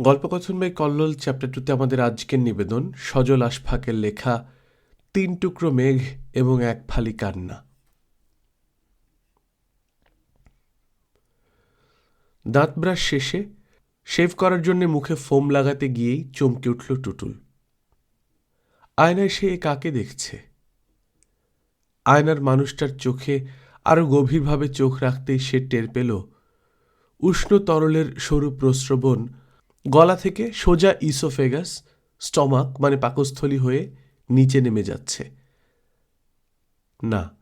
গল্পকথন by Kallol chapter টুতে আমাদের আজকের নিবেদন, সজল আশফাকের লেখা, তিন টুকরো মেঘ এবং এক ফালি কান্না। দাঁত ব্রাশ শেষে শেভ করার জন্য মুখে ফোম লাগাতে গিয়েই চমকে উঠল টুটুল। আয়নায় সে কাকে দেখছে? আয়নার মানুষটার চোখে আরও গভীরভাবে চোখ রাখতেই সে টের পেল, উষ্ণ তরলের সরু প্রস্রবণ গলা থেকে সোজা ইসোফেগাস, স্টমাক মানে পাকস্থলী হয়ে নিচে নেমে যাচ্ছে। না,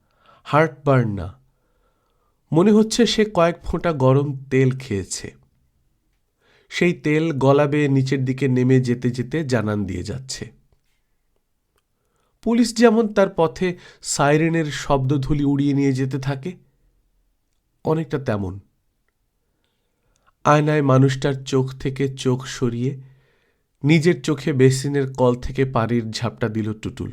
হার্ট বার্ন না। মনে হচ্ছে সে কয়েক ফোঁটা গরম তেল খেয়েছে। সেই তেল গলা বেয়ে নিচের দিকে নেমে যেতে যেতে জানান দিয়ে যাচ্ছে। পুলিশ যেমন তার পথে সাইরেনের শব্দধূলি উড়িয়ে নিয়ে যেতে থাকে, অনেকটা তেমন। আয়নায় মানুষটার চোখ থেকে চোখ সরিয়ে নিজের চোখে বেসিনের কল থেকে পানির ঝাপটা দিল টুটুল।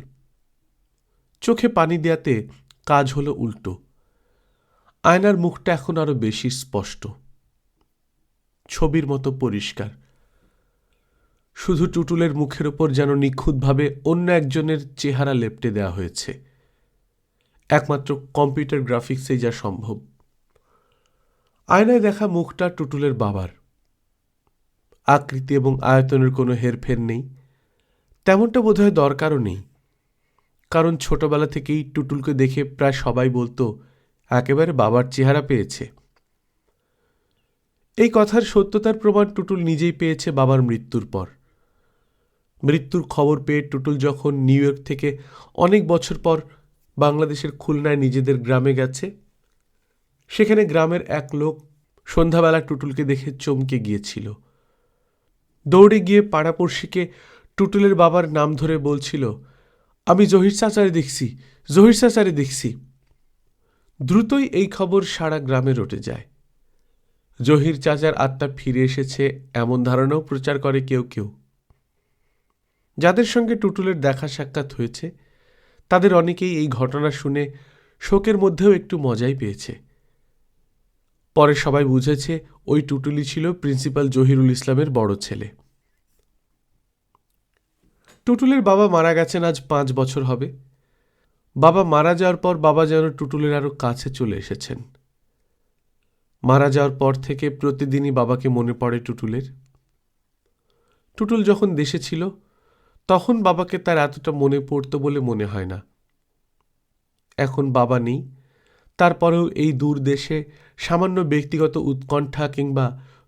চোখে পানি দেয়াতে কাজ হলো উল্টো। আয়নার মুখটা এখন আরও বেশি স্পষ্ট। ছবির মতো পরিষ্কার। শুধু টুটুলের মুখের ওপর যেন নিখুঁতভাবে অন্য একজনের চেহারা লেপটে দেওয়া হয়েছে। একমাত্র কম্পিউটার গ্রাফিক্সেই যা সম্ভব। আয়নায় দেখা মুখটা টুটুলের বাবার। আকৃতি এবং আয়তনের কোনো হেরফের নেই। তেমনটা বোধহয় দরকারও নেই। কারণ ছোটবেলা থেকেই টুটুলকে দেখে প্রায় সবাই বলতো, একেবারে বাবার চেহারা পেয়েছে। এই কথার সত্যতার প্রমাণ টুটুল নিজেই পেয়েছে বাবার মৃত্যুর পর। মৃত্যুর খবর পেয়ে টুটুল যখন নিউ ইয়র্ক থেকে অনেক বছর পর বাংলাদেশের খুলনায় নিজেদের গ্রামে গেছে সেখানে গ্রামের এক লোক সন্ধ্যাবেলা টুটুলকে দেখে চমকে গিয়েছিল। দৌড়ে গিয়ে পাড়াপড়শিকে টুটুলের বাবার নাম ধরে বলছিল, আমি জহির চাচারে দেখছি, জহির চাচারে দেখছি। দ্রুতই এই খবর সারা গ্রামে রটে যায়। জহির চাচার আত্মা ফিরে এসেছে এমন ধারণাও প্রচার করে কেউ কেউ। যাদের সঙ্গে টুটুলের দেখা সাক্ষাৎ হয়েছে, তাদের অনেকেই এই ঘটনা শুনে শোকের মধ্যেও একটু মজাই পেয়েছে। পরে সবাই বুঝেছে ওই টুটুলি ছিল প্রিন্সিপাল জহিরুল ইসলামের বড় ছেলে। টুটুলের বাবা মারা গেছেন আজ পাঁচ বছর হবে। বাবা মারা যাওয়ার পর বাবা যেন টুটুলের আরও কাছে চলে এসেছেন। মারা যাওয়ার পর থেকে প্রতিদিনই বাবাকে মনে পড়ে টুটুলের। টুটুল যখন দেশে ছিল, তখন বাবাকে তার এতটা মনে পড়তো বলে মনে হয় না। এখন বাবা নেই। তারপরেও এই দূর দেশে সামান্য ব্যক্তিগত উৎকণ্ঠা কিংবা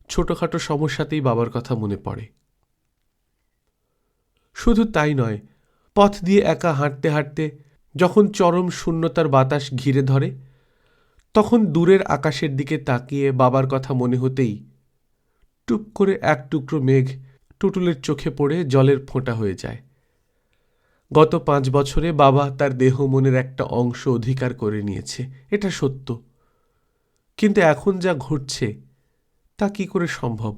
ছোটোখাটো সমস্যাতেই বাবার কথা মনে পড়ে। শুধু তাই নয়, পথ দিয়ে একা হাঁটতে হাঁটতে যখন চরম শূন্যতার বাতাস ঘিরে ধরে, তখন দূরের আকাশের দিকে তাকিয়ে বাবার কথা মনে হতেই টুপ করে এক টুকরো মেঘ টুটুলের চোখে পড়ে জলের ফোঁটা হয়ে যায়। গত পাঁচ বছরে বাবা তার দেহ মনের একটা অংশ অধিকার করে নিয়েছে, এটা সত্য। কিন্তু এখন যা ঘটছে, তা কি করে সম্ভব?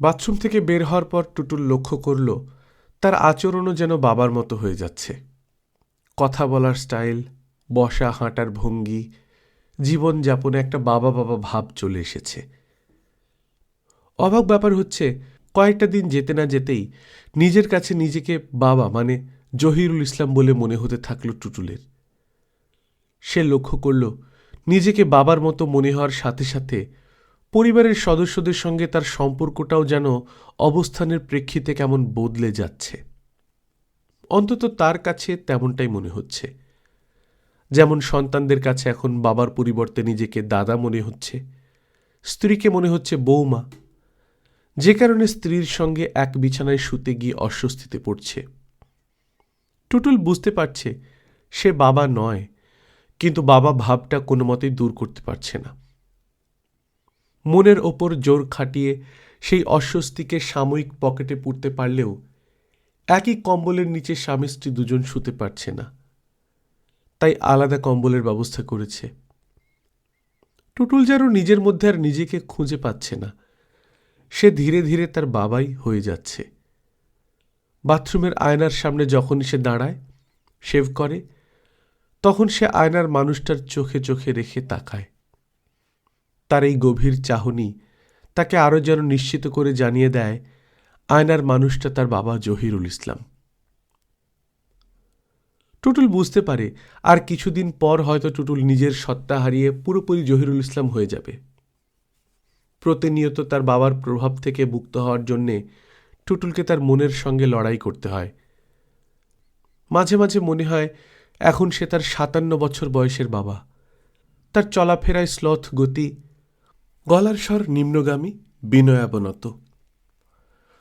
বাথরুম থেকে বের হওয়ার পর টুটুল লক্ষ্য করল, তার আচরণও যেন বাবার মতো হয়ে যাচ্ছে। কথা বলার স্টাইল, বসা হাঁটার ভঙ্গি, জীবনযাপনে একটা বাবা বাবা ভাব চলে এসেছে। অবাক ব্যাপার হচ্ছে কয়েকটা দিন যেতে না যেতেই নিজের কাছে নিজেকে বাবা মানে জহিরুল ইসলাম বলে মনে হতে থাকল টুটুলের। সে লক্ষ্য করল নিজেকে বাবার মতো মনে হওয়ার সাথে সাথে পরিবারের সদস্যদের সঙ্গে তার সম্পর্কটাও যেন অবস্থানের প্রেক্ষিতে কেমন বদলে যাচ্ছে। অন্তত তার কাছে তেমনটাই মনে হচ্ছে। যেমন সন্তানদের কাছে এখন বাবার পরিবর্তে নিজেকে দাদা মনে হচ্ছে, স্ত্রীকে মনে হচ্ছে বৌমা যে কারণে স্ত্রীর সঙ্গে এক বিছানায় শুতে গিয়ে অস্বস্তিতে পড়ছে। টুটুল বুঝতে পারছে সে বাবা নয়, কিন্তু বাবা ভাবটা কোনো মতেই দূর করতে পারছে না। মনের ওপর জোর খাটিয়ে সেই অস্বস্তিকে সাময়িক পকেটে পুড়তে পারলেও একই কম্বলের নিচে স্বামী স্ত্রী দুজন শুতে পারছে না। তাই আলাদা কম্বলের ব্যবস্থা করেছে। টুটুল যেন নিজের মধ্যে আর নিজেকে খুঁজে পাচ্ছে না। সে ধীরে ধীরে তার বাবাই হয়ে যাচ্ছে। বাথরুমের আয়নার সামনে যখনই সে দাঁড়ায়, শেভ করে, তখন সে আয়নার মানুষটার চোখে চোখে রেখে তাকায়। তার এই গভীর চাহনি তাকে আরও যেন নিশ্চিত করে জানিয়ে দেয়, আয়নার মানুষটা তার বাবা জহিরুল ইসলাম। টুটুল বুঝতে পারে, আর কিছুদিন পর হয়তো টুটুল নিজের সত্তা হারিয়ে পুরোপুরি জহিরুল ইসলাম হয়ে যাবে। প্রতিনিয়ত তার বাবার প্রভাব থেকে মুক্ত হওয়ার জন্যে টুটুলকে তার মনের সঙ্গে লড়াই করতে হয়। মাঝে মাঝে মনে হয় এখন সে তার সাতান্ন বছর বয়সের বাবা। তার চলাফেরায় স্লথ গতি, গলার স্বর নিম্নগামী, বিনয়াবনত।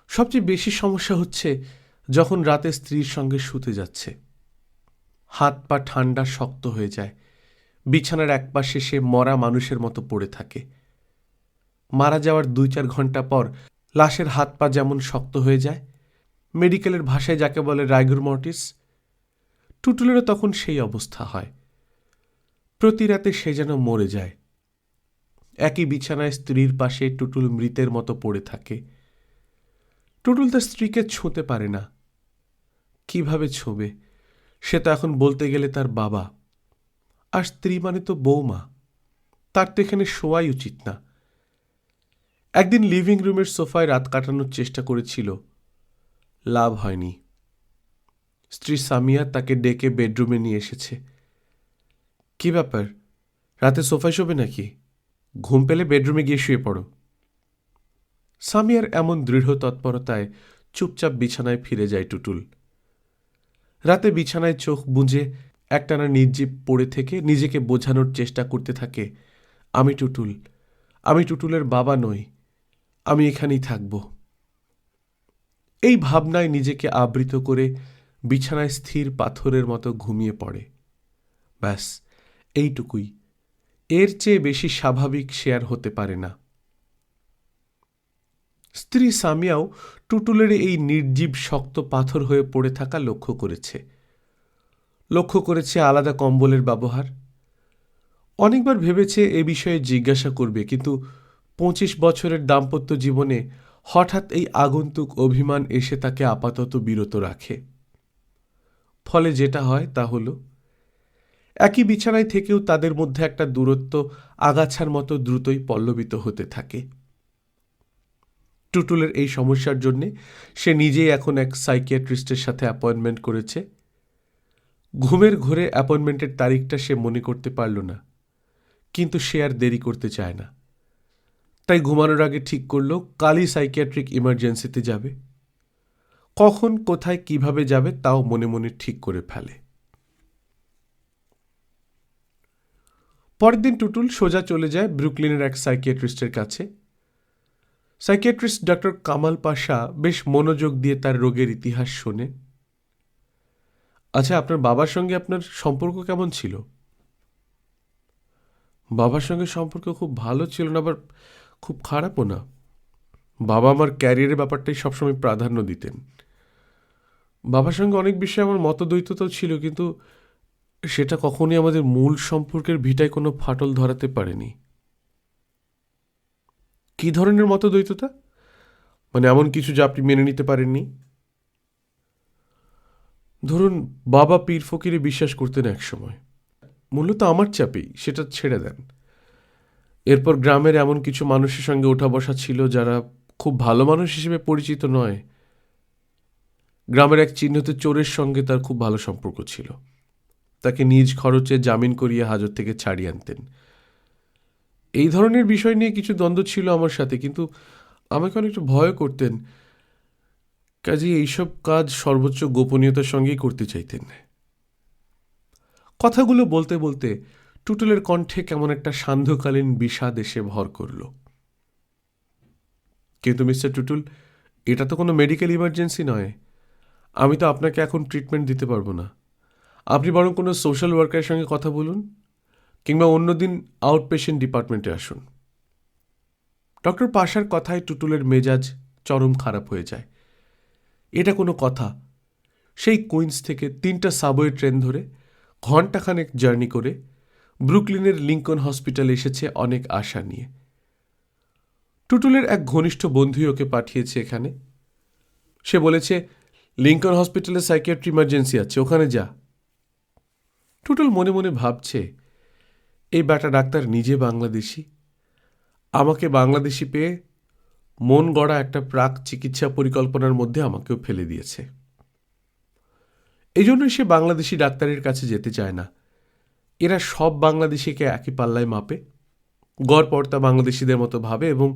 সবচেয়ে বেশি সমস্যা হচ্ছে যখন রাতে স্ত্রীর সঙ্গে শুতে যাচ্ছে। হাত পা ঠান্ডা, শক্ত হয়ে যায়। বিছানার একপাশে সে মরা মানুষের মতো পড়ে থাকে। মারা যাওয়ার দুই চার ঘণ্টা পর লাশের হাত পা যেমন শক্ত হয়ে যায়, মেডিকেলের ভাষায় যাকে বলে রাইগুর মর্টিস, টুটুলেরও তখন সেই অবস্থা হয়। প্রতি রাতে সে যেন মরে যায়। একই বিছানায় স্ত্রীর পাশে টুটুল মৃতের মতো পড়ে থাকে। টুটুল তার স্ত্রীকে ছুঁতে পারে না। কীভাবে ছোবে? সে তো এখন বলতে গেলে তার বাবা। আর স্ত্রী মানে তো বৌমা। তার তো এখানে শোয়াই উচিত না। একদিন লিভিং রুমের সোফায় রাত কাটানোর চেষ্টা করেছিল। লাভ হয়নি। স্ত্রী সামিয়া তাকে ডেকে বেডরুমে নিয়ে এসেছে। কি ব্যাপার? রাতে সোফায় শোবে নাকি? ঘুম পেলে বেডরুমে গিয়ে শুয়ে পড়ো। সামিয়ার এমন দৃঢ় তৎপরতায় চুপচাপ বিছানায় ফিরে যায় টুটুল। রাতে বিছানায় চোখ বুঁজে একটানা নির্জীব পড়ে থেকে নিজেকে বোঝানোর চেষ্টা করতে থাকে আমি টুটুল। আমি টুটুলের বাবা নই। আমি এখানেই থাকব। এই ভাবনায় নিজেকে আবৃত করে বিছানায় স্থির পাথরের মতো ঘুমিয়ে পড়ে। ব্যাস, এইটুকুই। এর চেয়ে বেশি স্বাভাবিক শেয়ার হতে পারে না। স্ত্রী সামিয়াও টুটুলের এই নির্জীব শক্ত পাথর হয়ে পড়ে থাকা লক্ষ্য করেছে। লক্ষ্য করেছে আলাদা কম্বলের ব্যবহার। অনেকবার ভেবেছে এ বিষয়ে জিজ্ঞাসা করবে, কিন্তু পঁচিশ বছরের দাম্পত্য জীবনে হঠাৎ এই আগন্তুক অভিমান এসে তাকে আপাতত বিরত রাখে। ফলে যেটা হয় তা হল, একই বিছানায় থেকেও তাদের মধ্যে একটা দূরত্ব আগাছার মতো দ্রুতই পল্লবিত হতে থাকে। টুটুলের এই সমস্যার জন্যে সে নিজেই এখন এক সাইকিয়াট্রিস্টের সাথে অ্যাপয়েন্টমেন্ট করেছে। ঘুমের ঘোরে অ্যাপয়েন্টমেন্টের তারিখটা সে মনে করতে পারল না, কিন্তু সে আর দেরি করতে চায় না। তাই ঘুমানোর আগে ঠিক করল, কালই সাইকিয়াট্রিক ইমার্জেন্সিতে যাবে। কখন, কোথায়, কীভাবে যাবে, তাও মনে মনে ঠিক করে ফেলে। পরের দিন টুটুল সোজা চলে যায় ব্রুকলিনের এক সাইকিয়াট্রিস্টের কাছে। সাইকিয়াট্রিস্ট ডক্টর কামাল পাশা বেশ মনোযোগ দিয়ে তার রোগের ইতিহাস শোনে। আচ্ছা আপনার বাবার সঙ্গে আপনার সম্পর্ক কেমন ছিল? বাবার সঙ্গে সম্পর্ক খুব ভালো ছিল না আবার খুব খারাপও না। বাবা আমার ক্যারিয়ারের ব্যাপারটাই সবসময় প্রাধান্য দিতেন। বাবার সঙ্গে অনেক বিষয়ে আমার মতদ্বৈততাও ছিল, কিন্তু সেটা কখনোই আমাদের মূল সম্পর্কের ভিটায় কোনো ফাটল ধরাতে পারেনি। কি ধরনের মতদ্বৈততা? মানে এমন কিছু যা আপনি মেনে নিতে পারেননি? ধরুন, বাবা পীর ফকিরে বিশ্বাস করতেন এক সময় মূলত আমার চাপেই সেটা ছেড়ে দেন। এরপর গ্রামের এমন কিছু মানুষের সঙ্গে ওঠা বসা ছিল যারা খুব ভালো মানুষ হিসেবে পরিচিত নয়। গ্রামের এক চিহ্নিত চোরের সঙ্গে তার খুব ভালো সম্পর্ক ছিল। তাকে নিজ খরচে জামিন করিয়ে হাজত থেকে ছাড়িয়ে আনতেন। এই ধরনের বিষয় নিয়ে কিছু দ্বন্দ্ব ছিল আমার সাথে, কিন্তু আমাকে অনেকটা ভয় করতেন। কাজে এইসব কাজ সর্বোচ্চ গোপনীয়তার সঙ্গেই করতে চাইতেন। কথাগুলো বলতে বলতে টুটুলের কণ্ঠে কেমন একটা সান্ধ্যকালীন বিষাদ এসে ভর করল। কিন্তু মিস্টার টুটুল, এটা তো কোনো মেডিকেল ইমার্জেন্সি নয়। আমি তো আপনাকে এখন ট্রিটমেন্ট দিতে পারব না। আপনি বরং কোনো সোশ্যাল ওয়ার্কারের সঙ্গে কথা বলুন, কিংবা অন্যদিন আউট পেশেন্ট ডিপার্টমেন্টে আসুন। ডক্টর পাশার কথায় টুটুলের মেজাজ চরম খারাপ হয়ে যায়। এটা কোনো কথা। সেই কুইন্স থেকে তিনটা সাবওয়ে ট্রেন ধরে ঘণ্টাখানেক জার্নি করে ব্রুকলিনের লিঙ্কন হসপিটাল এসেছে অনেক আশা নিয়ে। টুটুলের এক ঘনিষ্ঠ বন্ধুই ওকে পাঠিয়েছে এখানে। সে বলেছে, লিঙ্কন হসপিটালে সাইকিয়াট্রি ইমার্জেন্সি আছে, ওখানে যা। টুটুল মনে মনে ভাবছে, এই ব্যাটা ডাক্তার নিজে বাংলাদেশি। আমাকে বাংলাদেশি পেয়ে মন গড়া একটা প্রাক চিকিৎসা পরিকল্পনার মধ্যে আমাকেও ফেলে দিয়েছে। এই জন্যই সে বাংলাদেশি ডাক্তারের কাছে যেতে চায় না। এরা সব বাংলাদেশিকে একই পাল্লায় মাপে, গড়পড়তা বাংলাদেশিদের মতো ভাবে এবং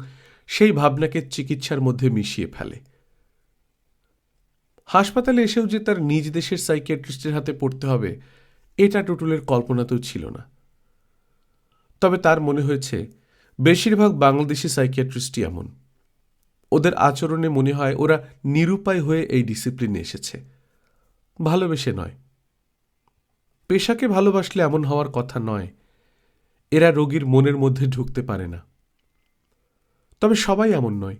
সেই ভাবনাকে চিকিৎসার মধ্যে মিশিয়ে ফেলে। হাসপাতালে এসেও যে তার নিজ দেশের সাইকিয়াট্রিস্টের হাতে পড়তে হবে, এটা টুটুলের কল্পনাতেও ছিল না। তবে তার মনে হয়েছে, বেশিরভাগ বাংলাদেশি সাইকিয়াট্রিস্টই এমন। ওদের আচরণে মনে হয় ওরা নিরুপায় হয়ে এই ডিসিপ্লিনে এসেছে। ভালোবেসে নয় পেশাকে ভালোবাসলে এমন হওয়ার কথা নয়। এরা রোগীর মনের মধ্যে ঢুকতে পারে না। তবে সবাই এমন নয়।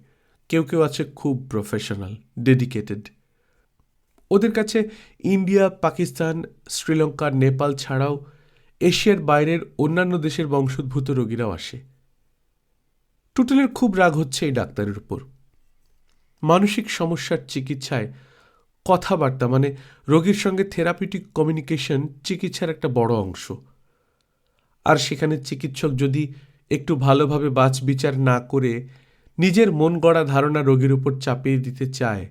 কেউ কেউ আছে খুব প্রফেশনাল ডেডিকেটেড ওদের কাছে ইন্ডিয়া, পাকিস্তান, শ্রীলঙ্কা, নেপাল ছাড়াও এশিয়ার বাইরের অন্যান্য দেশের বংশোদ্ভূত রোগীরাও আসে। টুটুলের খুব রাগ হচ্ছে এই ডাক্তারের উপর। মানসিক সমস্যার চিকিৎসায় কথাবার্তা মানে রোগীর সঙ্গে থেরাপিউটিক কমিউনিকেশন চিকিৎসার একটা বড় অংশ। আর সেখানে চিকিৎসক যদি একটু ভালোভাবে বাছ বিচার না করে নিজের মন গড়া ধারণা রোগীর উপর চাপিয়ে দিতে চায়,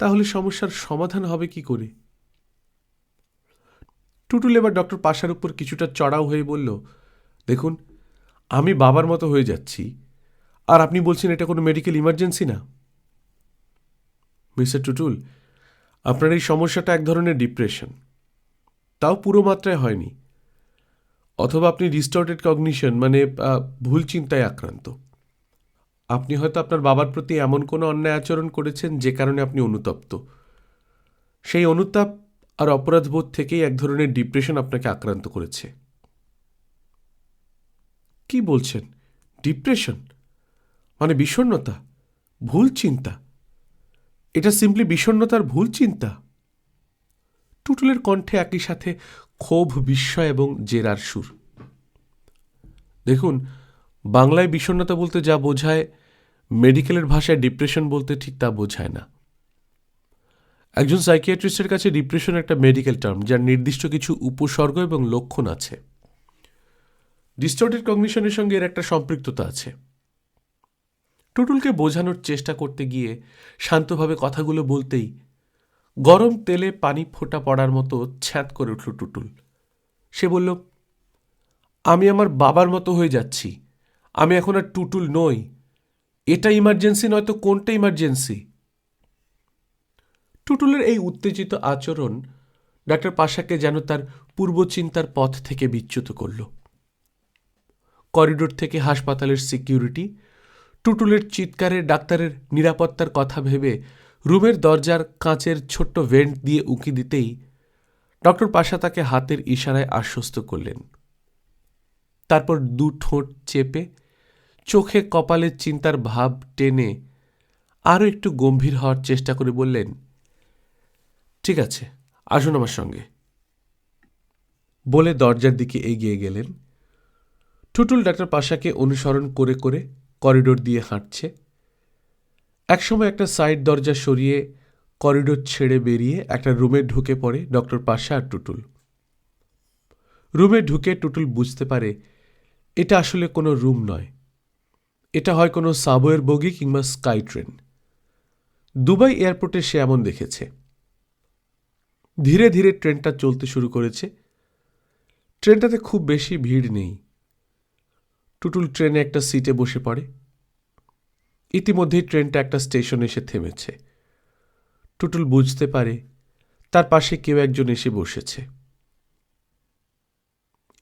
তাহলে সমস্যার সমাধান হবে কি করে? টুটুল এবার ডক্টর পাশার উপর কিছুটা চড়াও হয়ে বলল, দেখুন, আমি বাবার মতো হয়ে যাচ্ছি, আর আপনি বলছেন এটা কোনো মেডিকেল ইমার্জেন্সি না? মিস্টার টুটুল আপনার এই সমস্যাটা এক ধরনের ডিপ্রেশন তাও পুরো মাত্রায় হয়নি। অথবা আপনি ডিস্টর্টেড কগনিশন মানে ভুল চিন্তায় আক্রান্ত। আপনি হয়তো আপনার বাবার প্রতি এমন কোনো অন্যায় আচরণ করেছেন যে কারণে আপনি অনুতপ্ত। সেই অনুতাপ আর অপরাধবোধ থেকেই এক ধরনের ডিপ্রেশন আপনাকে আক্রান্ত করেছে। কি বলছেন? ডিপ্রেশন মানে বিষণ্ণতা? ভুল চিন্তা? এটা সিম্পলি বিষণ্ণতার ভুল চিন্তা। টুটুলের কণ্ঠে একই সাথে ক্ষোভ, বিস্ময় এবং জেরার সুর। দেখুন, বাংলায় বিষণ্ণতা বলতে যা বোঝায়, মেডিকেলের ভাষায় ডিপ্রেশন বলতে ঠিক তা বোঝায় না। একজন সাইকিয়াট্রিস্টের কাছে ডিপ্রেশন একটা মেডিকেল টার্ম যার নির্দিষ্ট কিছু উপসর্গ এবং লক্ষণ আছে। ডিস্টর্টেড কগনিশনের সঙ্গে এর একটা সম্পৃক্ততা আছে। টুটুলকে বোঝানোর চেষ্টা করতে গিয়ে শান্তভাবে কথাগুলো বলতেই গরম তেলে পানি ফোঁটা পড়ার মতো ছ্যাঁত করে উঠল টুটুল। সে বলল, আমি আমার বাবার মতো হয়ে যাচ্ছি। আমি এখন আর টুটুল নই। এটা ইমার্জেন্সি নয়তো কোনটা ইমার্জেন্সি? টুটুলের এই উত্তেজিত আচরণ ডাক্তার পাশাকে যেন তার পূর্বচিন্তার পথ থেকে বিচ্যুত করল। করিডোর থেকে হাসপাতালের সিকিউরিটি টুটুলের চিৎকারে ডাক্তারের নিরাপত্তার কথা ভেবে রুমের দরজার কাঁচের ছোট্ট ভেন্ট দিয়ে উঁকি দিতেই ডক্টর পাশা তাকে হাতের ইশারায় আশ্বস্ত করলেন। তারপর দু ঠোঁট চেপে চোখে কপালের চিন্তার ভাব টেনে আরও একটু গম্ভীর হওয়ার চেষ্টা করে বললেন, ঠিক আছে, আসুন আমার সঙ্গে। বলে দরজার দিকে এগিয়ে গেলেন। টুটুল ডাক্তার পাশাকে অনুসরণ করে করে করিডোর দিয়ে হাঁটছে। একসময় একটা সাইড দরজা সরিয়ে করিডোর ছেড়ে বেরিয়ে একটা রুমে ঢুকে পড়ে ডক্টর পাশা আর টুটুল। রুমে ঢুকে টুটুল বুঝতে পারে, এটা আসলে কোনো রুম নয়। এটা হয় কোনো সাবওয়ের বগি কিংবা স্কাই ট্রেন। দুবাই এয়ারপোর্টে সে এমন দেখেছে। ধীরে ধীরে ট্রেনটা চলতে শুরু করেছে। ট্রেনটাতে খুব বেশি ভিড় নেই। টুটুল ট্রেনে একটা সিটে বসে পড়ে। ইতিমধ্যেই ট্রেনটা একটা স্টেশনে এসে থেমেছে। টুটুল বুঝতে পারে তার পাশে কেউ একজন এসে বসেছে।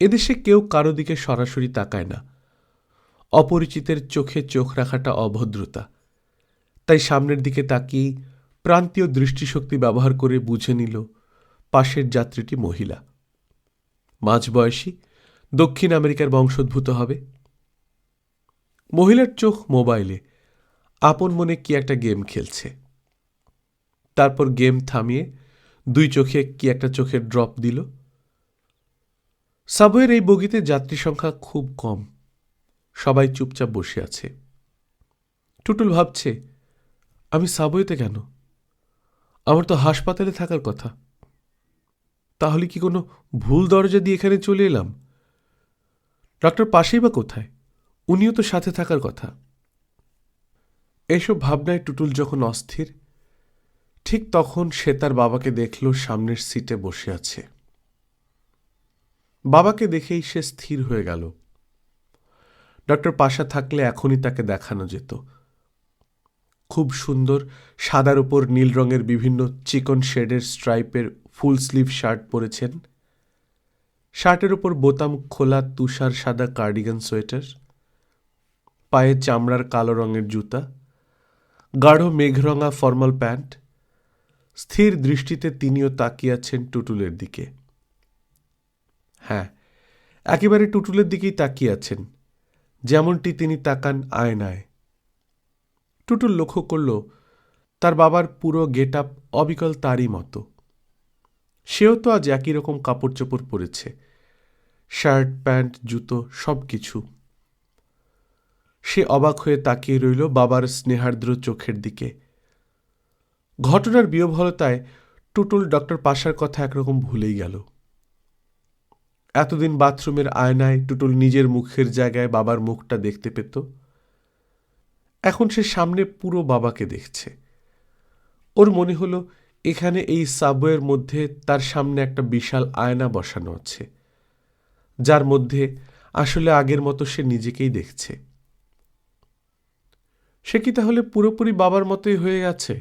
এদেশে কেউ কারও দিকে সরাসরি তাকায় না। অপরিচিতের চোখে চোখ রাখাটা অভদ্রতা। তাই সামনের দিকে তাকিয়েই প্রান্তীয় দৃষ্টিশক্তি ব্যবহার করে বুঝে নিল পাশের যাত্রীটি মহিলা। মাঝবয়সী, দক্ষিণ আমেরিকার বংশোদ্ভূত হবে। মহিলার চোখ মোবাইলে। আপন মনে কি একটা গেম খেলছে। তারপর গেম থামিয়ে দুই চোখে কি একটা চোখের ড্রপ দিল। সাবওয়ের এই বগিতে যাত্রী সংখ্যা খুব কম। সবাই চুপচাপ বসে আছে। টুটুল ভাবছে, আমি সাবওয়েতে কেন? আমার তো হাসপাতালে থাকার কথা। তাহলে কি কোনো ভুল দরজা দিয়ে এখানে চলে এলাম? ডক্টর পাশেই বা কোথায়? উনিও তো সাথে থাকার কথা। এসব ভাবনায় টুটুল যখন অস্থির, ঠিক তখন সে তার বাবাকে দেখল সামনের সিটে বসে আছে। বাবাকে দেখেই সে স্থির হয়ে গেল। ডক্টর পাশা থাকলে এখনই তাকে দেখানো যেত। খুব সুন্দর, সাদার উপর নীল রঙের বিভিন্ন চিকন শেডের স্ট্রাইপের ফুল স্লিভ শার্ট পরেছেন। শার্টের উপর বোতাম খোলা তুষার সাদা কার্ডিগান সোয়েটার। পায়ে চামড়ার কালো রঙের জুতা, গাঢ় মেঘরঙা ফর্মাল প্যান্ট, স্থির দৃষ্টিতে তিনিও তাকিয়ে আছেন টুটুলের দিকে। হ্যাঁ একেবারে টুটুলের দিকেই তাকিয়ে আছেন যেমনটি তিনি তাকান আয়নায়। টুটুল লক্ষ্য করল, তার বাবার পুরো গেট আপ অবিকল তারই মতো। সেও তো আজ একই রকম কাপড় চোপড় পরেছে, শার্ট, প্যান্ট, জুতো সব কিছু সে অবাক হয়ে তাকিয়ে রইল বাবার স্নেহার্দ্র চোখের দিকে। ঘটনার বিহভলতায় টুটুল ডক্টর পাশার কথা একরকম ভুলেই গেল। এতদিন বাথরুমের আয়নায় টুটুল নিজের মুখের জায়গায় বাবার মুখটা দেখতে পেত। এখন সে সামনে পুরো বাবাকে দেখছে। ওর মনে হলো এখানে এই সাবওয়ের মধ্যে তার সামনে একটা বিশাল আয়না বসানো আছে, যার মধ্যে আসলে আগের মতো সে নিজেকেই দেখছে। সে কি তাহলে পুরোপুরি বাবার মতোই হয়ে গেছে?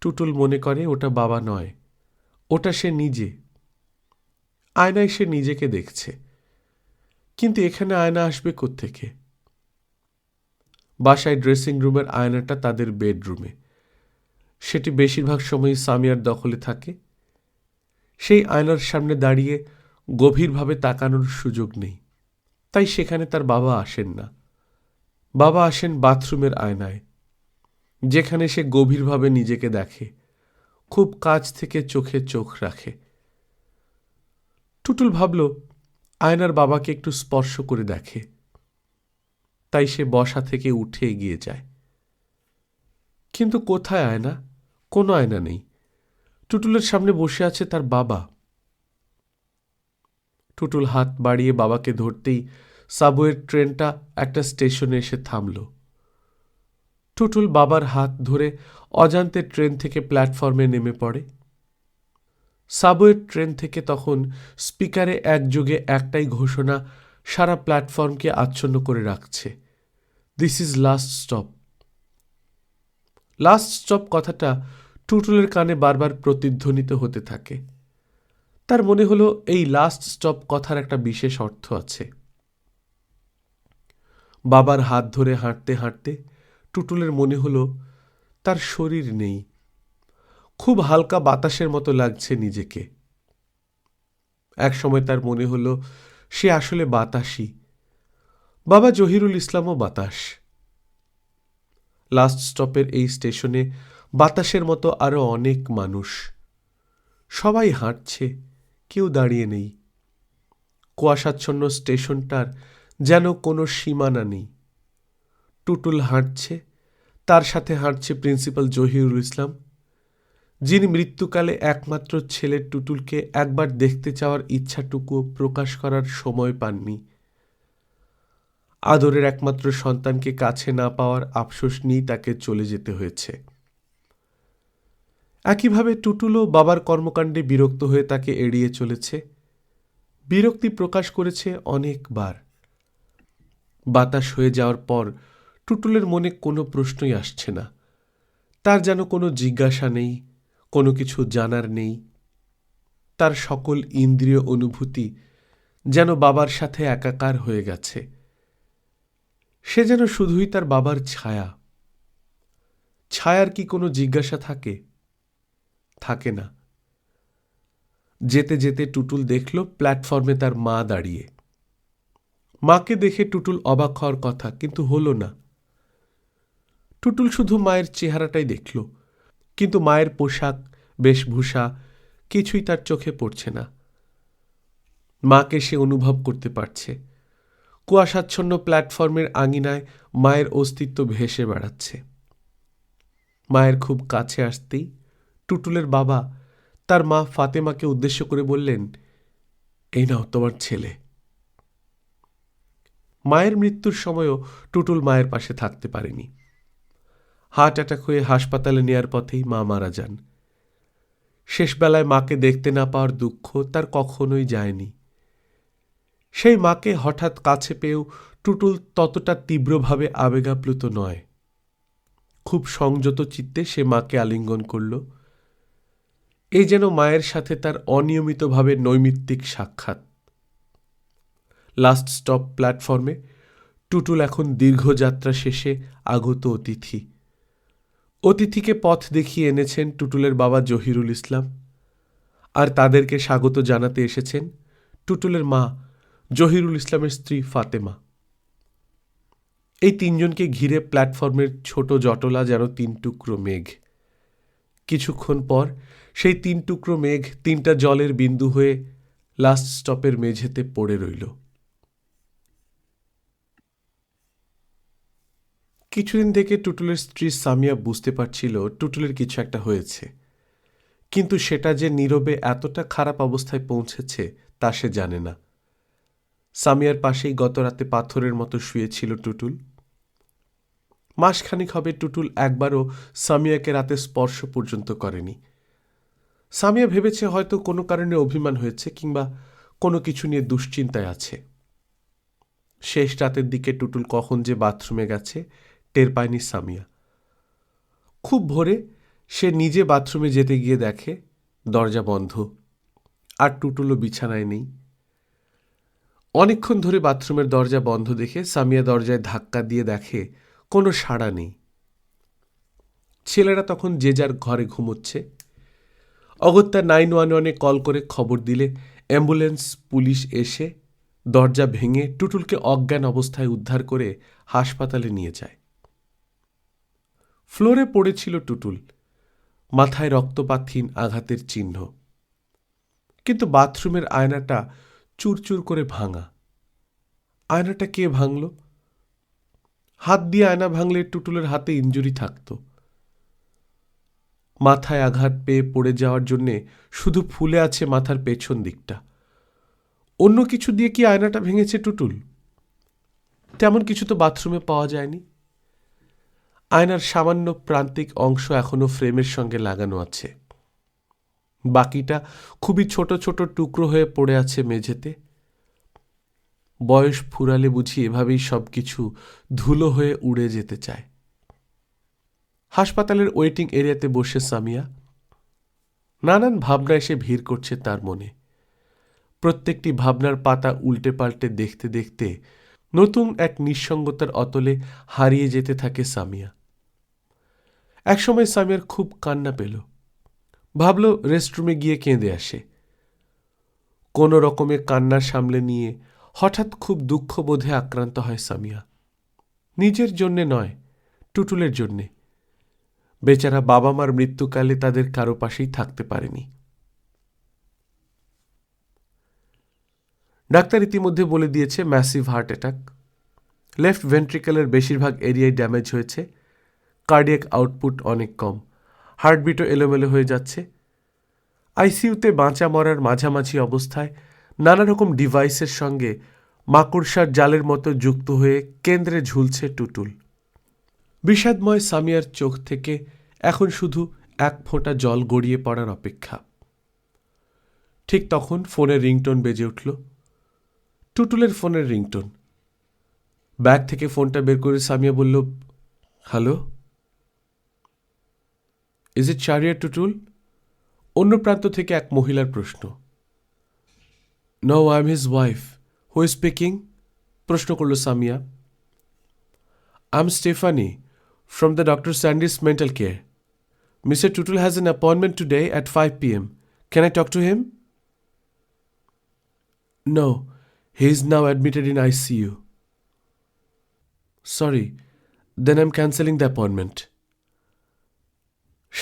টুটুল মনে করে ওটা বাবা নয়, ওটা সে নিজে। আয়নায় সে নিজেকে দেখছে, কিন্তু এখানে আয়না আসবে থেকে বাসায় ড্রেসিং রুমের আয়নাটা তাদের বেডরুমে। সেটি বেশিরভাগ সময়ই সামিয়ার দখলে থাকে। সেই আয়নার সামনে দাঁড়িয়ে গভীরভাবে তাকানোর সুযোগ নেই। তাই সেখানে তার বাবা আসেন না। বাবা আসেন বাথরুমের আয়নায়, যেখানে সে গভীরভাবে নিজেকে দেখে, খুব কাছ থেকে চোখে চোখ রাখে। টুটুল ভাবল, আয়নার বাবাকে একটু স্পর্শ করে দেখে। তাই সে বসা থেকে উঠে এগিয়ে যায়। কিন্তু কোথায় আয়না? কোনো আয়না নেই। টুটুলের সামনে বসে আছে তার বাবা। টুটুল হাত বাড়িয়ে বাবাকে ধরতেই সাবওয়ের ট্রেনটা একটা স্টেশনে এসে থামল। টুটুল বাবার হাত ধরে অজান্তে ট্রেন থেকে প্ল্যাটফর্মে নেমে পড়ে। সাবওয়ের ট্রেন থেকে তখন স্পিকারে একযোগে একটাই ঘোষণা, সারা প্ল্যাটফর্মকে আচ্ছন্ন করে রাখছে। This is last stop last stop কথাটা টুটুলের কানে বারবার প্রতিধ্বনিত হতে থাকে। তার মনে হলো এই লাস্ট স্টপ কথার একটা বিশেষ অর্থ আছে। বাবার হাত ধরে হাঁটতে হাঁটতে টুটুলের মনে হলো, তার শরীর নেই। খুব হালকা বাতাসের মতো লাগছে নিজেকে। এক সময় তার মনে হলো, সে আসলে বাতাসই। বাবা জহিরুল ইসলামও বাতাস। লাস্ট স্টপের এই স্টেশনে বাতাসের মতো আরও অনেক মানুষ। সবাই হাঁটছে, কেউ দাঁড়িয়ে নেই। কুয়াশাচ্ছন্ন স্টেশনটার যেন কোনো সীমানা নেই। টুটুল হাঁটছে, তার সাথে হাঁটছে প্রিন্সিপাল জহিরুল ইসলাম, যিনি মৃত্যুকালে একমাত্র ছেলে টুটুলকে একবার দেখতে চাওয়ার ইচ্ছাটুকুও প্রকাশ করার সময় পাননি। আদরের একমাত্র সন্তানকে কাছে না পাওয়ার আফসোস নিয়েই তাকে চলে যেতে হয়েছে। একইভাবে টুটুলও বাবার কর্মকাণ্ডে বিরক্ত হয়ে তাকে এড়িয়ে চলেছে। বিরক্তি প্রকাশ করেছে অনেকবার। বাতাস হয়ে যাওয়ার পর টুটুলের মনে কোনো প্রশ্নই আসছে না। তার যেন কোনো জিজ্ঞাসা নেই, কোনো কিছু জানার নেই। তার সকল ইন্দ্রিয় অনুভূতি যেন বাবার সাথে একাকার হয়ে গেছে। সে যেন শুধুই তার বাবার ছায়া। ছায়ার কি কোনো জিজ্ঞাসা থাকে? থাকে না। যেতে যেতে টুটুল দেখল প্ল্যাটফর্মে তার মা দাঁড়িয়ে। মাকে দেখে টুটুল অবাক হওয়ার কথা, কিন্তু হলো না। টুটুল শুধু মায়ের চেহারাটাই দেখল, কিন্তু মায়ের পোশাক, বেশভূষা, কিছুই তার চোখে পড়ছে না। মাকে সে অনুভব করতে পারছে। কুয়াশাচ্ছন্ন প্ল্যাটফর্মের আঙিনায় মায়ের অস্তিত্ব ভেসে বেড়াচ্ছে। মায়ের খুব কাছে আসতেই টুটুলের বাবা তার মা ফাতেমাকে উদ্দেশ্য করে বললেন, এই নাও তোমার ছেলে। মায়ের মৃত্যুর সময়ও টুটুল মায়ের পাশে থাকতে পারেনি। হার্ট অ্যাটাক হয়ে হাসপাতালে নেয়ার পথেই মা মারা যান। শেষবেলায় মাকে দেখতে না পাওয়ার দুঃখ তার কখনোই যায়নি। সেই মাকে হঠাৎ কাছে পেয়েও টুটুল ততটা তীব্রভাবে আবেগাপ্লুত নয়। খুব সংযত চিত্তে সে মাকে আলিঙ্গন করল। এই যেন মায়ের সাথে তার অনিয়মিতভাবে নৈমিত্তিক সাক্ষাৎ। লাস্ট স্টপ প্ল্যাটফর্মে টুটুল এখন দীর্ঘ যাত্রা শেষে আগত অতিথি। অতিথিকে পথ দেখিয়ে এনেছেন টুটুলের বাবা জহিরুল ইসলাম। আর তাদেরকে স্বাগত জানাতে এসেছেন টুটুলের মা জহিরুল ইসলামের স্ত্রী ফাতেমা। এই তিনজনকে ঘিরে প্ল্যাটফর্মের ছোট জটলা যেন তিন টুকরো মেঘ। কিছুক্ষণ পর সেই তিন টুকরো মেঘ তিনটা জলের বিন্দু হয়ে লাস্ট স্টপের মেঝেতে পড়ে রইল। কিছুদিন থেকে টুটুলের স্ত্রী সামিয়া বুঝতে পারছিল টুটুলের কিছু একটা হয়েছে। কিন্তু সেটা যে নীরবে এতটা খারাপ অবস্থায় পৌঁছেছে, তা সে জানে না। সামিয়ার পাশেই গত রাতে পাথরের মতো শুয়েছিল টুটুল। মাসখানিক হবে টুটুল একবারও সামিয়াকে রাতে স্পর্শ পর্যন্ত করেনি। সামিয়া ভেবেছে হয়তো কোনো কারণে অভিমান হয়েছে কিংবা কোনো কিছু নিয়ে দুশ্চিন্তায় আছে। শেষ রাতের দিকে টুটুল কখন যে বাথরুমে গেছে টের পায়নি সামিয়া। খুব ভোরে সে নিজে বাথরুমে যেতে গিয়ে দেখে, দরজা বন্ধ, আর টুটুলও বিছানায় নেই। অনেকক্ষণ ধরে বাথরুমের দরজা বন্ধ দেখে সামিয়া দরজায় ধাক্কা দিয়ে দেখে, কোনো সাড়া নেই। ছেলেরা তখন যে যার ঘরে ঘুমোচ্ছে। অগত্যা নাইন ওয়ান ওয়ানে কল করে খবর দিলে, অ্যাম্বুলেন্স, পুলিশ এসে দরজা ভেঙে টুটুলকে অজ্ঞান অবস্থায় উদ্ধার করে হাসপাতালে নিয়ে যায়। ফ্লোরে পড়েছিল টুটুল। মাথায় রক্তপাতহীন আঘাতের চিহ্ন। কিন্তু বাথরুমের আয়নাটা চুরচুর করে ভাঙা। আয়নাটা কে ভাঙল? হাত দিয়ে আয়না ভাঙলে টুটুলের হাতে ইঞ্জুরি থাকত। মাথায় আঘাত পেয়ে পড়ে যাওয়ার জন্যে শুধু ফুলে আছে মাথার পেছন দিকটা। অন্য কিছু দিয়ে কি আয়নাটা ভেঙেছে টুটুল? তেমন কিছু তো বাথরুমে পাওয়া যায়নি। আয়নার সামান্য প্রান্তিক অংশ এখনও ফ্রেমের সঙ্গে লাগানো আছে। বাকিটা খুবই ছোট ছোট টুকরো হয়ে পড়ে আছে মেঝেতে। বয়স ফুরালে বুঝি এভাবেই সব কিছু ধুলো হয়ে উড়ে যেতে চায়। হাসপাতালের ওয়েটিং এরিয়াতে বসে সামিয়া। নানান ভাবনা এসে ভিড় করছে তার মনে। প্রত্যেকটি ভাবনার পাতা উল্টে পাল্টে দেখতে দেখতে নতুন এক নিঃসঙ্গতার অতলে হারিয়ে যেতে থাকে সামিয়া। একসময় সামিয়ার খুব কান্না পেল। ভাবল রেস্টরুমে গিয়ে কেঁদে আসে। কোনো রকমে কান্না সামলে নিয়ে হঠাৎ খুব দুঃখ বোধে আক্রান্ত হয় সামিয়া। নিজের জন্যে নয়, টুটুলের জন্যে। বেচারা বাবা মার মৃত্যুকালে তাদের কারও পাশেই থাকতে পারেনি। ডাক্তার ইতিমধ্যে বলে দিয়েছে ম্যাসিভ হার্ট অ্যাটাক। লেফট ভেন্ট্রিকেলের বেশিরভাগ এরিয়ায় ড্যামেজ হয়েছে। কার্ডিয়াক আউটপুট অনেক কম। হার্টবিটও এলোমেলো হয়ে যাচ্ছে। আইসিইউতে বাঁচা মরার মাঝামাঝি অবস্থায় নানা রকম ডিভাইসের সঙ্গে মাকড়সার জালের মতো যুক্ত হয়ে কেন্দ্রে ঝুলছে টুটুল। বিষাদময় সামিয়ার চোখ থেকে এখন শুধু এক ফোঁটা জল গড়িয়ে পড়ার অপেক্ষা। ঠিক তখন ফোনের রিংটোন বেজে উঠল। টুটুলের ফোনের রিংটোন। ব্যাগ থেকে ফোনটা বের করে সামিয়া বলল, hello? Is it Chariya Tutul অন্য প্রান্ত থেকে এক মহিলার প্রশ্ন। No I am his wife who is speaking প্রশ্ন করল Samia. I am Stephanie from the doctor Sandy's mental care mister Tutul has an appointment today at five P M can I talk to him no he is now admitted in ICU sorry then I am cancelling the appointment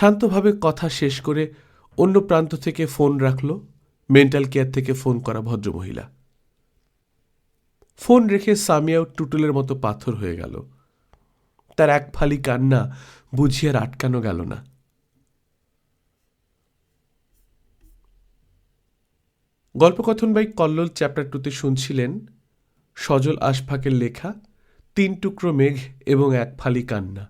শান্তভাবে কথা শেষ করে অন্য প্রান্ত থেকে phone রাখল, mental care থেকে phone করা ভদ্রমহিলা। ফোন রেখে সামিয়াও টুটুলের মতো পাথর হয়ে গেল। তার এক ফালি কান্না বুঝিয়ে আটকানো গেল না। গল্পকথন বাই কল্লোল চ্যাপ্টার টুতে শুনছিলেন সজল আশফাকের লেখা, তিন টুকরো মেঘ এবং এক ফালি কান্না।